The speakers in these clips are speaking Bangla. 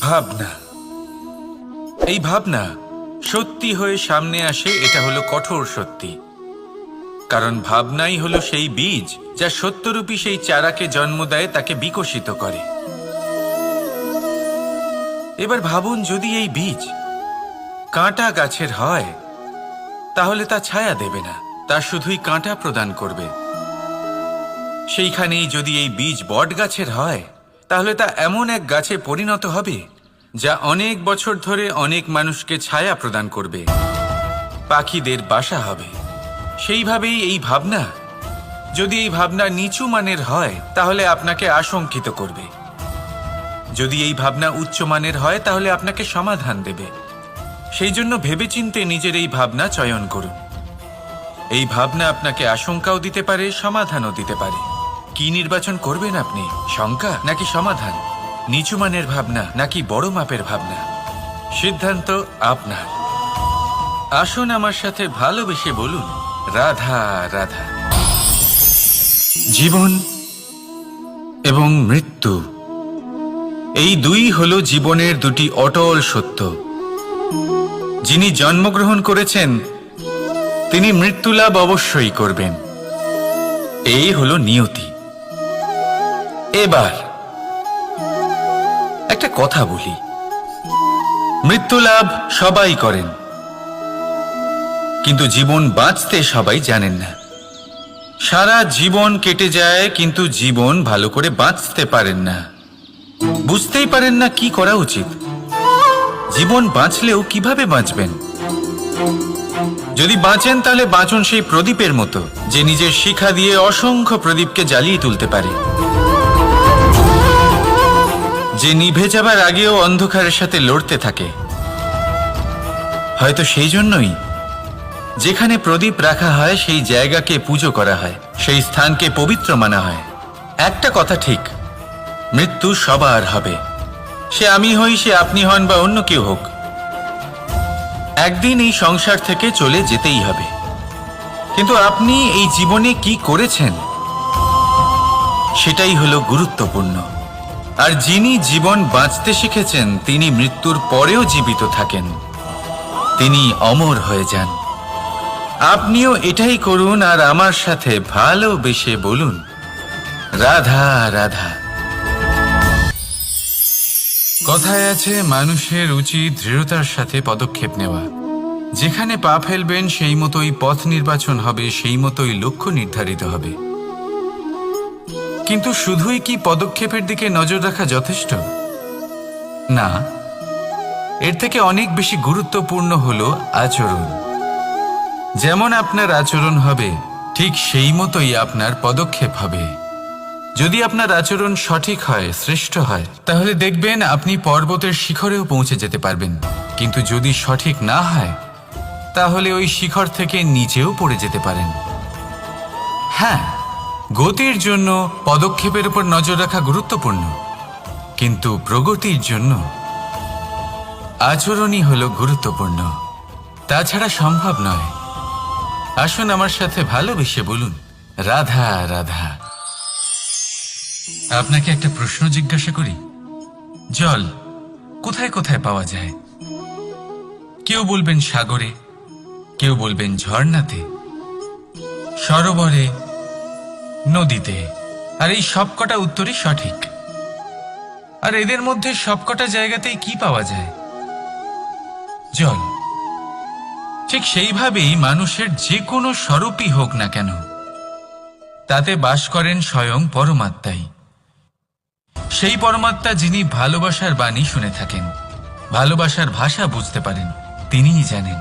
ভাবনা। এই ভাবনা সত্যি হয়ে সামনে আসে, এটা হলো কঠোর সত্যি। কারণ ভাবনাই হলো সেই বীজ যা সত্যরূপী সেই চারাকে জন্ম দেয়, তাকে বিকশিত করে। এবার ভাবুন, যদি এই বীজ কাঁটা গাছের হয়, তাহলে তা ছায়া দেবে না, তা শুধুই কাঁটা প্রদান করবে। সেইখানেই যদি এই বীজ বট গাছের হয় তাহলে তা এমন এক গাছে পরিণত হবে, যা অনেক বছর ধরে অনেক মানুষকে ছায়া প্রদান করবে। পাখিদের বাসা হবে। সেইভাবেই এই ভাবনা, যদি এই ভাবনা নিচু মানের হয়, তাহলে আপনাকে আশঙ্কিত করবে। যদি এই ভাবনা উচ্চ মানের হয়, তাহলে আপনাকে সমাধান দেবে। সেই জন্য ভেবেচিন্তে নিজের এই ভাবনা চয়ন করুন। এই ভাবনা আপনাকে আশঙ্কাও দিতে পারে, সমাধানও দিতে পারে। কি নির্বাচন করবেন আপনি? শঙ্কা নাকি সমাধান? নিচু মানের ভাবনা নাকি বড় মাপের ভাবনা? সিদ্ধান্ত আপনার। আসুন আমার সাথে ভালোবেসে বলুন, রাধা রাধা। জীবন এবং মৃত্যু। এই দুই হল জীবনের দুটি অটল সত্য। যিনি জন্মগ্রহণ করেছেন, তিনি মৃত্যুলাভ অবশ্যই করবেন। এই হলো নিয়তি। এবার একটা কথা বলি। মৃত্যুলাভ সবাই করেন। কিন্তু জীবন বাঁচতে সবাই জানেন না। সারা জীবন কেটে যায়, কিন্তু জীবন ভালো করে বাঁচতে পারেন না। বুঝতেই পারেন না কি করা উচিত। জীবন বাঁচলেও কীভাবে বাঁচবেন? যদি বাঁচেন, তাহলে বাঁচুন সেই প্রদীপের মতো, যে নিজের শিখা দিয়ে অসংখ্য প্রদীপকে জ্বালিয়ে তুলতে পারে। যে নিভে যাবার আগেও অন্ধকারের সাথে লড়তে থাকে। হয়তো সেই জন্যই যেখানে প্রদীপ রাখা হয়, সেই জায়গাকে পুজো করা হয়, সেই স্থানকে পবিত্র মানা হয়। একটা কথা ঠিক, মৃত্যু সবার হবে। সে আমি হই, সে আপনি হন বা অন্য কেউ হোক। একদিন এই সংসার থেকে চলে যেতেই হবে। কিন্তু আপনি এই জীবনে কি করেছেন? সেটাই হলো গুরুত্বপূর্ণ। আর যিনি জীবন বাঁচতে শিখেছেন, তিনি মৃত্যুর পরেও জীবিত থাকেন। তিনি অমর হয়ে যান। আপনিও এটাই করুন আর আমার সাথে ভালোবেসে বলুন। রাধা রাধা। কথায় আছে, মানুষের উচিত দৃঢ়তার সাথে পদক্ষেপ নেওয়া। যেখানে পা ফেলবেন, সেই মতোই পথ নির্বাচন হবে, সেই মতোই লক্ষ্য নির্ধারিত হবে। কিন্তু শুধুই কি পদক্ষেপের দিকে নজর রাখা যথেষ্ট? না। এর থেকে অনেক বেশি গুরুত্বপূর্ণ হল আচরণ। যেমন আপনার আচরণ হবে, ঠিক সেই মতোই আপনার পদক্ষেপ হবে। যদি আপনার আচরণ সঠিক হয়, শ্রেষ্ঠ হয়, তাহলে দেখবেন আপনি পর্বতের শিখরেও পৌঁছে যেতে পারবেন। কিন্তু যদি সঠিক না হয়, তাহলে ওই শিখর থেকে নিচেও পড়ে যেতে পারেন। হ্যাঁ গতির জন্য পদক্ষেপের উপর নজর রাখা গুরুত্বপূর্ণ। কিন্তু প্রগতির জন্য আচরণই হল গুরুত্বপূর্ণ। তাছাড়া সম্ভব নয়। আসুন আমার সাথে ভালোবেসে বলুন, রাধা রাধা। আপনাকে একটা প্রশ্ন জিজ্ঞাসা করি। জল কোথায় কোথায় পাওয়া যায়? কেউ বলবেন সাগরে, কেউ বলবেন ঝর্ণাতে, সরোবরে নদীতে। আর এই সবকটা উত্তরই সঠিক। আর এদের মধ্যে সবকটা জায়গাতেই কি পাওয়া যায়? জল। ঠিক সেইভাবেই মানুষের যে কোনো স্বরূপই হোক না কেন, তাতে বাস করেন স্বয়ং পরমাত্মাই। সেই পরমাত্মা যিনি ভালোবাসার বাণী শুনে থাকেন, ভালোবাসার ভাষা বুঝতে পারেন, তিনিই জানেন।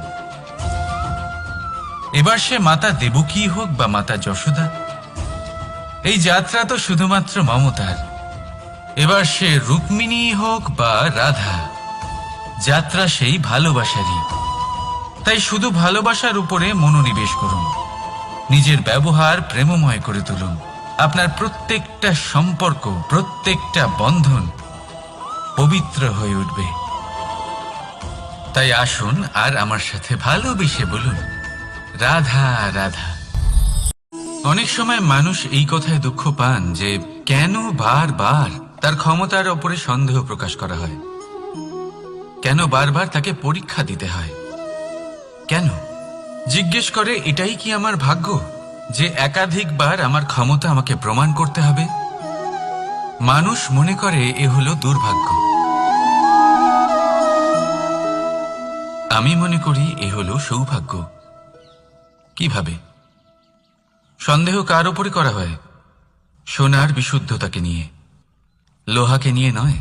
এবার সে মাতা দেবকী হোক বা মাতা যশোদা এই যাত্রা তো শুধুমাত্র মমতার। এবার সে রুক্মিণী হোক বা রাধা, যাত্রা সেই ভালোবাসারই। তাই শুধু ভালোবাসার উপরে মনোনিবেশ করুন। নিজের ব্যবহার প্রেমময় করে তুলুন। আপনার প্রত্যেকটা সম্পর্ক, প্রত্যেকটা বন্ধন পবিত্র হয়ে উঠবে। তাই আসুন আর আমার সাথে ভালোবেসে বলুন, রাধা রাধা। অনেক সময় মানুষ এই কথায় দুঃখ পান যে কেন বারবার তার ক্ষমতার ওপরে সন্দেহ প্রকাশ করা হয়? কেন বারবার তাকে পরীক্ষা দিতে হয়? কেন? জিজ্ঞেস করে, এটাই কি আমার ভাগ্য যে একাধিকবার আমার ক্ষমতা আমাকে প্রমাণ করতে হবে? মানুষ মনে করে, এ হলো দুর্ভাগ্য। আমি মনে করি, এ হলো সৌভাগ্য। কীভাবে? সন্দেহ কার ওপরে করা হয়? সোনার বিশুদ্ধতাকে নিয়ে। লোহাকে নিয়ে নয়।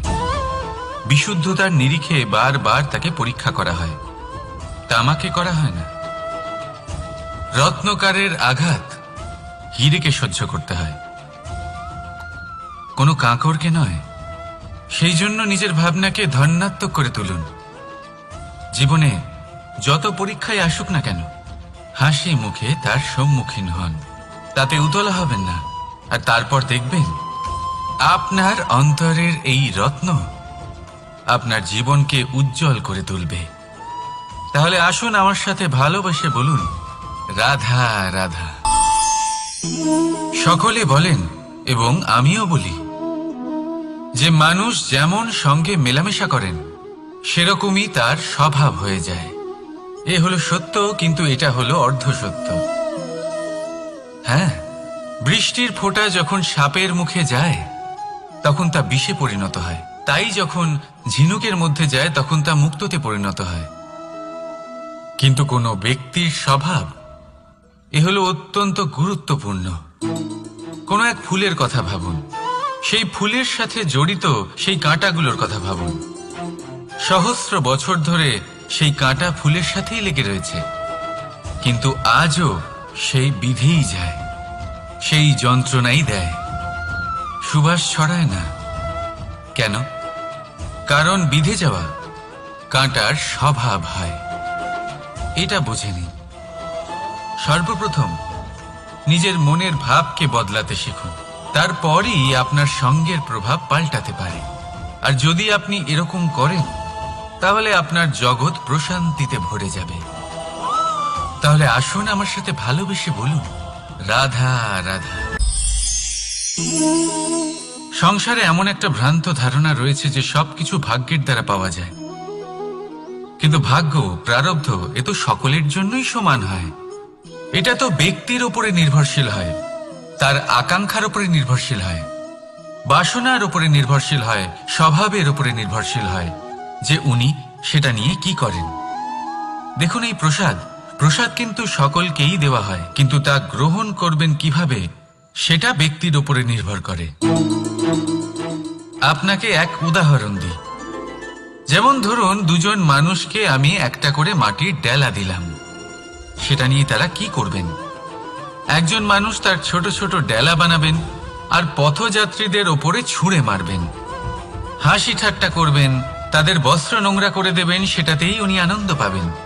বিশুদ্ধতার নিরিখে বারবার তাকে পরীক্ষা করা হয়। তামাকে করা হয় না। রত্নকারের আঘাত হিরেকে সহ্য করতে হয়। কোনো কাঁকরকে নয়। সেই জন্য নিজের ভাবনাকে ধন্যাত্মক করে তুলুন। জীবনে যত পরীক্ষায় আসুক না কেন, হাসি মুখে তার সম্মুখীন হন। তাতে উতলা হবেন না। আর তারপর দেখবেন, আপনার অন্তরের এই রত্ন আপনার জীবনকে উজ্জ্বল করে তুলবে। তাহলে আসুন আমার সাথে ভালোবেসে বলুন, রাধা রাধা। সকলে বলেন, এবং আমিও বলি, যে মানুষ যেমন সঙ্গে মেলামেশা করেন, সেরকমই তার স্বভাব হয়ে যায়। এ হলো সত্য, কিন্তু এটা হলো অর্ধ সত্য হ্যাঁ বৃষ্টির ফোঁটা যখন সাপের মুখে যায়, তখন তা বিষে পরিণত হয়। তাই যখন ঝিনুকের মধ্যে যায়, তখন তা মুক্ততে পরিণত হয়। কিন্তু কোনো ব্যক্তির স্বভাব, এ হলো অত্যন্ত গুরুত্বপূর্ণ। কোনো এক ফুলের কথা ভাবুন। সেই ফুলের সাথে জড়িত সেই কাঁটাগুলোর কথা ভাবুন। সহস্র বছর ধরে সেই কাঁটা ফুলের সাথেই লেগে রয়েছে। কিন্তু আজও সেই বিধেই যায়, সেই যন্ত্রণাই দেয়। সুবাস ছড়ায় না। কেন? কারণ বিধে যাওয়া, কাঁটার স্বভাব হয়। এটা বুঝে নিন সর্বপ্রথম, নিজের মনের ভাবকে বদলাতে শিখুন। তারপরই আপনার সঙ্গের প্রভাব পাল্টাতে পারে। আর যদি আপনি এরকম করেন, তাহলে আপনার জগৎ প্রশান্তিতে ভরে যাবে। তাহলে আসুন আমার সাথে ভালোবেসে বলুন। রাধা রাধা। সংসারে এমন একটা ভ্রান্ত ধারণা রয়েছে যে সবকিছু ভাগ্যের দ্বারা পাওয়া যায়। কিন্তু ভাগ্য, প্রারব্ধ, এ তো সকলের জন্যই সমান হয়। এটা তো ব্যক্তির উপরে নির্ভরশীল হয়, তার আকাঙ্ক্ষার উপরে নির্ভরশীল হয়, বাসনার উপরে নির্ভরশীল হয়, স্বভাবের উপরে নির্ভরশীল হয়, যে উনি সেটা নিয়ে কি করেন। দেখুন এই প্রসাদ প্রসাদ কিন্তু সকলকেই দেওয়া হয়, কিন্তু তা গ্রহণ করবেন কীভাবে, সেটা ব্যক্তির উপরে নির্ভর করে। আপনাকে এক উদাহরণ দিই। যেমন ধরুন, দুজন মানুষকে আমি একটা করে মাটির ডেলা দিলাম। সেটা নিয়ে তারা কি করবেন? একজন মানুষ তার ছোট ছোট ডেলা বানাবেন আর পথযাত্রীদের ওপরে ছুঁড়ে মারবেন। হাসি ঠাট্টা করবেন, তাদের বস্ত্র নোংরা করে দেবেন, সেটাতেই উনি আনন্দ পাবেন।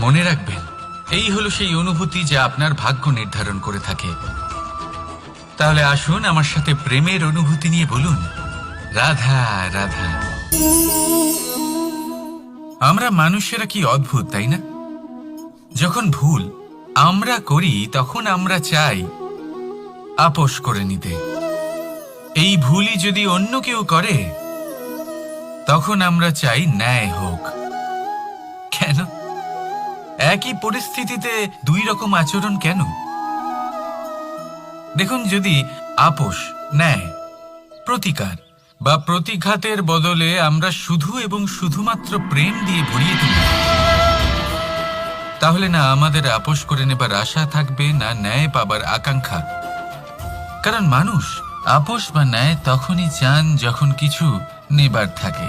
মনে রাখবেন, এই হলো সেই অনুভূতি যা আপনার ভাগ্য নির্ধারণ করে থাকে। তাহলে আসুন আমার সাথে প্রেমের অনুভূতি নিয়ে বলুন। রাধা রাধা। আমরা মানুষেরা কি অদ্ভুত, তাই না? যখন ভুল আমরা করি, তখন আমরা চাই আপোষ করে নিতে। এই ভুলই যদি অন্য কেউ করে, তখন আমরা চাই ন্যায় হোক। কেন? একই পরিস্থিতিতে দুই রকম আচরণ কেন? দেখুন যদি আপোষ, ন্যায়, প্রতিকার বা প্রতিঘাতের বদলে আমরা শুধু এবং শুধুমাত্র প্রেম দিয়ে ভরিয়ে তুলি, তাহলে না আমাদের আপোষ করে নেবার আশা থাকবে না ন্যায় পাবার আকাঙ্ক্ষা। কারণ মানুষ আপোষ বা ন্যায় তখনই চান যখন কিছু নেবার থাকে।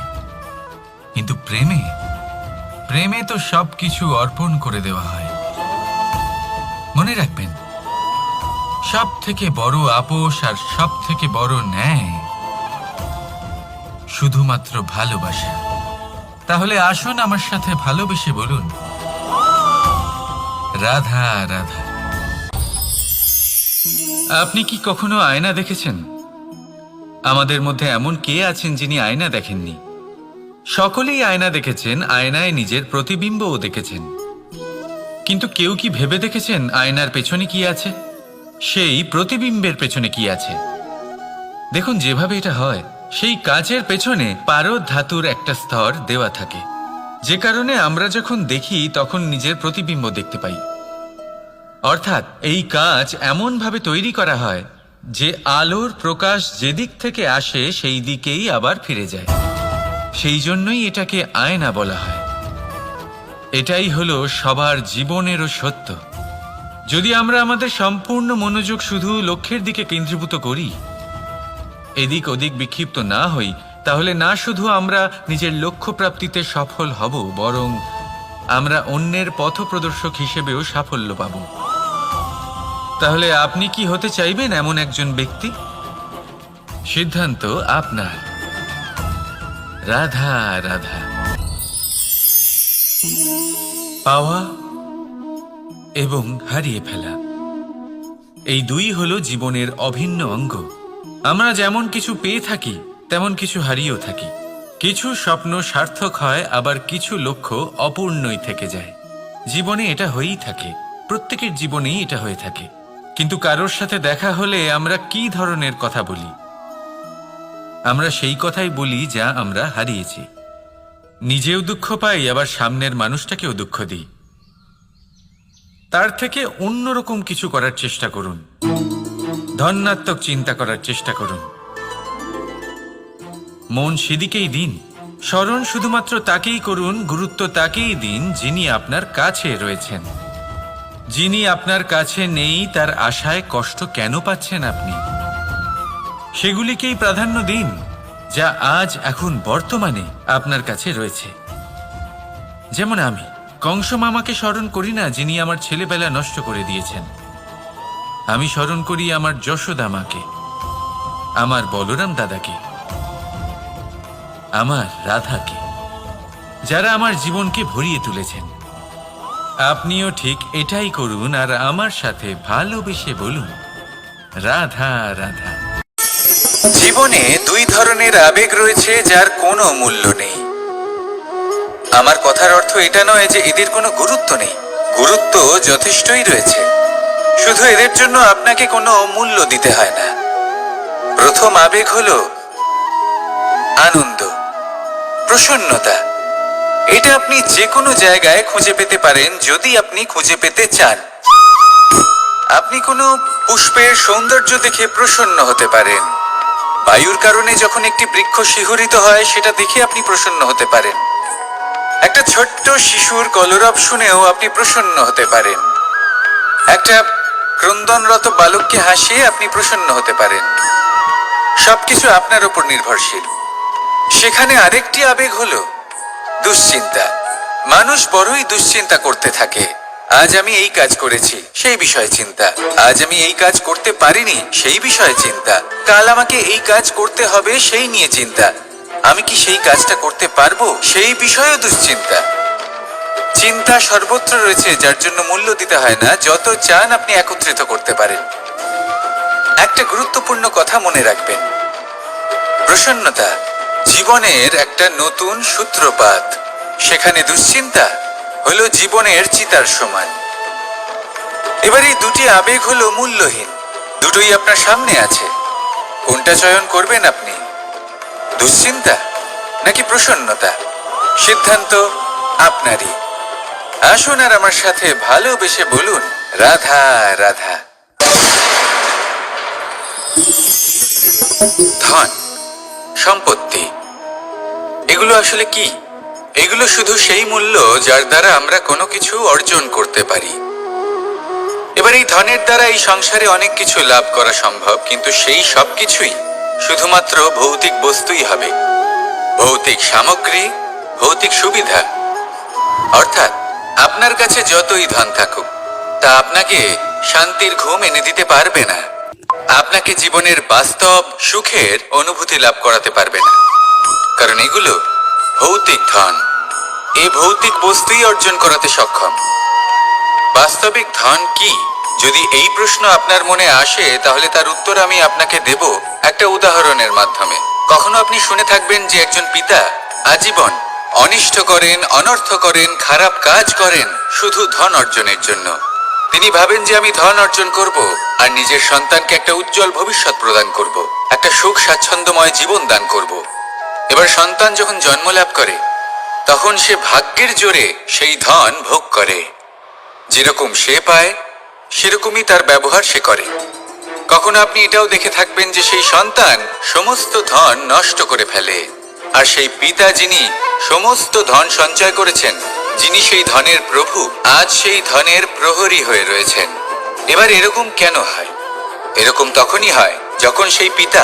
কিন্তু প্রেমে প্রেমে তো সবকিছু অর্পণ করে দেওয়া হয়। মনে রাখবেন সব থেকে বড় আপোষ আর সব থেকে বড় ন্যায় শুধুমাত্র ভালোবাসা। তাহলে আসুন আমার সাথে ভালোবেসে বলুন, রাধা রাধা। আপনি কি কখনো আয়না দেখেছেন? আমাদের মধ্যে এমন কে আছেন যিনি আয়না দেখেননি? সকলেই আয়না দেখেছেন, আয়নায় নিজের প্রতিবিম্বও দেখেছেন। কিন্তু কেউ কি ভেবে দেখেছেন আয়নার পেছনে কি আছে? সেই প্রতিবিম্বের পেছনে কি আছে? দেখুন, যেভাবে এটা হয়, সেই কাচের পেছনে পারদ ধাতুর একটা স্তর দেওয়া থাকে। যে কারণে আমরা যখন দেখি, তখন নিজের প্রতিবিম্ব দেখতে পাই। অর্থাৎ, এই কাঁচ এমনভাবে তৈরি করা হয় যে আলোর প্রকাশ যেদিক থেকে আসে, সেই দিকেই আবার ফিরে যায়। সেই জন্যই এটাকে আয়না বলা হয়। এটাই হলো সবার জীবনেরও সত্য। যদি আমরা আমাদের সম্পূর্ণ মনোযোগ শুধু লক্ষ্যের দিকে কেন্দ্রীভূত করি, এদিক ওদিক বিক্ষিপ্ত না হই, তাহলে না শুধু আমরা নিজের লক্ষ্য প্রাপ্তিতে সফল হব, বরং আমরা অন্যের পথপ্রদর্শক হিসেবেও সাফল্য পাব। তাহলে আপনি কি হতে চাইবেন এমন একজন ব্যক্তি? সিদ্ধান্ত আপনার। রাধা রাধা। পাওয়া এবং হারিয়ে ফেলা। এই দুই হলো জীবনের অভিন্ন অঙ্গ। আমরা যেমন কিছু পেয়ে থাকি, তেমন কিছু হারিয়েও থাকি। কিছু স্বপ্ন সার্থক হয়, আবার কিছু লক্ষ্য অপূর্ণই থেকে যায়। জীবনে এটা হয়েই থাকে, প্রত্যেকের জীবনেই এটা হয়ে থাকে। কিন্তু কারোর সাথে দেখা হলে আমরা কি ধরনের কথা বলি? আমরা সেই কথাই বলি যা আমরা হারিয়েছি। নিজেও দুঃখ পাই, আবার সামনের মানুষটাকেও দুঃখ দিই। তার থেকে অন্যরকম কিছু করার চেষ্টা করুন। ধন্যাত্মক চিন্তা করার চেষ্টা করুন। মন সেদিকেই দিন। স্মরণ শুধুমাত্র তাকেই করুন, গুরুত্ব তাকেই দিন যিনি আপনার কাছে রয়েছেন। যিনি আপনার কাছে নেই, তার আশায় কষ্ট কেন পাচ্ছেন আপনি? সেগুলিকেই প্রাধান্য দিন, যা আজ এখন বর্তমানে আপনার কাছে রয়েছে। যেমন আমি, কংস মামাকে স্মরণ করি না যিনি আমার ছেলেবেলা নষ্ট করে দিয়েছেন। আমি স্মরণ করি আমার যশোদা মাকে আমার বলরাম দাদাকে, আমার রাধাকে, যারা আমার জীবনকে ভরিয়ে তুলেছেন। আপনিও ঠিক এটাই করুন আর আমার সাথে ভালোবেসে বলুন, রাধা রাধা। জীবনে দুই ধরনের আবেগ রয়েছে যার কোনো মূল্য নেই। আমার কথার অর্থ এটা নয় যে এদের কোনো গুরুত্ব নেই। গুরুত্ব যথেষ্টই রয়েছে। শুধু এদের জন্য আপনাকে কোনো মূল্য দিতে হয় না। প্রথম আবেগ হলো আনন্দ, প্রসন্নতা। এটা আপনি যে কোনো জায়গায় খুঁজে পেতে পারেন যদি আপনি খুঁজে পেতে চান। আপনি কোনো পুষ্পের সৌন্দর্য দেখে প্রসন্ন হতে পারেন। বায়ুর কারণে যখন একটি বৃক্ষ শিহরিত হয়, সেটা দেখে আপনি প্রসন্ন হতে পারেন। একটা ছোট্ট শিশুর কলরব শুনেও আপনি প্রসন্ন হতে পারেন। একটা ক্রন্দনরত বালককে হাসিয়ে আপনি প্রসন্ন হতে পারেন। সবকিছু আপনার উপর নির্ভরশীল। সেখানে আরেকটি আবেগ হলো দুশ্চিন্তা। মানুষ বড়ই দুশ্চিন্তা করতে থাকে। আজ আমি এই কাজ করেছি, সেই বিষয়ে চিন্তা। আজ আমি এই কাজ করতে পারিনি, সেই বিষয়ে চিন্তা। কাল আমাকে এই কাজ করতে হবে, সেই নিয়ে চিন্তা। আমি কি সেই কাজটা করতে পারব, সেই বিষয়েও দুশ্চিন্তা। চিন্তা সর্বত্র রয়েছে, যার জন্য মূল্য দিতে হয় না, যত চান আপনি একত্রিত করতে পারেন। একটা গুরুত্বপূর্ণ কথা মনে রাখবেন। প্রসন্নতা, জীবনের একটা নতুন সূত্রপাত। সেখানে দুশ্চিন্তা হলো জীবনের চিতার সমান এবার এই দুটি আবেগ হলো মূল্যহীন। দুটোই আপনার সামনে আছে। কোনটা চয়ন করবেন আপনি? দুশ্চিন্তা নাকি প্রসন্নতা? সিদ্ধান্ত আপনারই। আসুন আর আমার সাথে ভালোবেসে বলুন, রাধা রাধা। ধন, সম্পত্তি, এগুলো আসলে কি? এগুলো শুধু সেই মূল্য যার দ্বারা আমরা কোনো কিছু অর্জন করতে পারি। এবার এই ধনের দ্বারা এই সংসারে অনেক কিছু লাভ করা সম্ভব, কিন্তু সেই সব কিছুই শুধুমাত্র ভৌতিক বস্তুই হবে। ভৌতিক সামগ্রী, ভৌতিক সুবিধা। অর্থাৎ আপনার কাছে যতই ধন থাকুক, তা আপনাকে শান্তির ঘুম এনে দিতে পারবে না। আপনাকে জীবনের বাস্তব সুখের অনুভূতি লাভ করাতে পারবে না। কারণ এগুলো ভৌতিক ধন। এই ভৌতিক বস্তুই অর্জন করাতে সক্ষম। বাস্তবিক ধন কি? যদি এই প্রশ্ন আপনার মনে আসে, তাহলে তার উত্তর আমি আপনাকে দেব একটা উদাহরণের মাধ্যমে। কখনো আপনি শুনে থাকবেন যে একজন পিতা আজীবন অনিষ্ট করেন, অনর্থ করেন, খারাপ কাজ করেন, শুধু ধন অর্জনের জন্য। তিনি ভাবেন যে আমি ধন অর্জন করব আর নিজের সন্তানকে একটা উজ্জ্বল ভবিষ্যৎ প্রদান করব, একটা সুখ স্বাচ্ছন্দ্যময় জীবন দান করব। এবার সন্তান যখন জন্ম লাভ করে, তখন সে ভাগ্যের জোরে সেই ধন ভোগ করে। যেরকম সে পায়, সেরকমই তার ব্যবহার সে করে। কখনো আপনি এটাও দেখে থাকবেন যে সেই সন্তান সমস্ত ধন নষ্ট করে ফেলে, আর সেই পিতা যিনি সমস্ত ধন সঞ্চয় করেছেন, যিনি সেই ধনের প্রভু, আজ সেই ধনের প্রহরী হয়ে রয়েছেন। এবার এরকম কেন হয়? এরকম তখনই হয় যখন সেই পিতা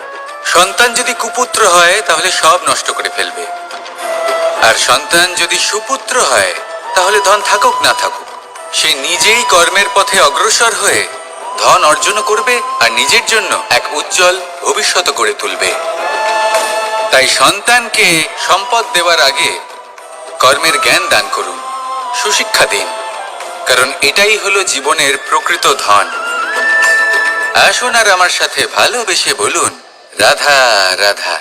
সন্তান যদি কুপুত্র হয়, তাহলে সব নষ্ট করে ফেলবে। আর সন্তান যদি সুপুত্র হয়, তাহলে ধন থাকুক না থাকুক। সে নিজেই কর্মের পথে অগ্রসর হয়ে ধন অর্জন করবে আর নিজের জন্য এক উজ্জ্বল ভবিষ্যৎ গড়ে তুলবে। তাই সন্তানকে সম্পদ দেওয়ার আগে কর্মের জ্ঞান দান করুন, সুশিক্ষা দিন, কারণ এটাই হলো জীবনের প্রকৃত ধন। আসুন আর আমার সাথে ভালোবেসে বলুন রাধা রাধা